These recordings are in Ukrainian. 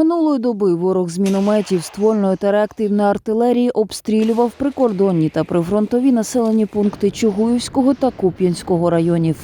Минулої доби ворог з мінометів, ствольної та реактивної артилерії обстрілював прикордонні та прифронтові населені пункти Чугуївського та Куп'янського районів.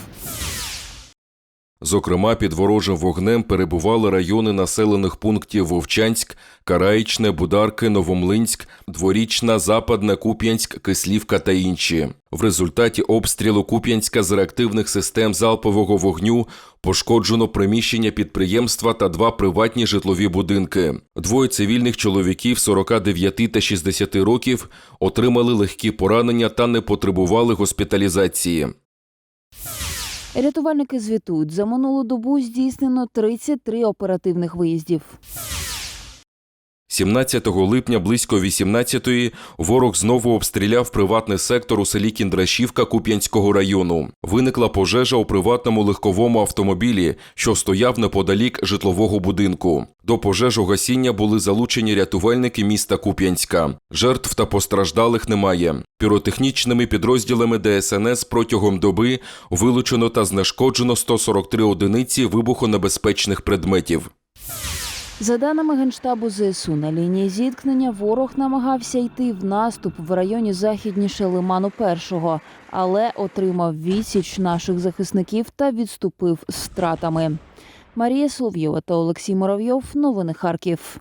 Зокрема, під ворожим вогнем перебували райони населених пунктів Вовчанськ, Караїчне, Бударки, Новомлинськ, Дворічна, Западне, Куп'янськ, Кислівка та інші. В результаті обстрілу Куп'янська з реактивних систем залпового вогню пошкоджено приміщення підприємства та два приватні житлові будинки. Двоє цивільних чоловіків 49 та 60 років отримали легкі поранення та не потребували госпіталізації. Рятувальники звітують, за минулу добу здійснено 33 оперативних виїздів. 17 липня близько 18-ї ворог знову обстріляв приватний сектор у селі Кіндрашівка Куп'янського району. Виникла пожежа у приватному легковому автомобілі, що стояв неподалік житлового будинку. До пожежогасіння були залучені рятувальники міста Куп'янська. Жертв та постраждалих немає. Піротехнічними підрозділами ДСНС протягом доби вилучено та знешкоджено 143 одиниці вибухонебезпечних предметів. За даними Генштабу ЗСУ, на лінії зіткнення ворог намагався йти в наступ в районі західніше Лиману Першого, але отримав відсіч наших захисників та відступив з втратами. Марія Соловйова та Олексій Моровйов. Новини Харків.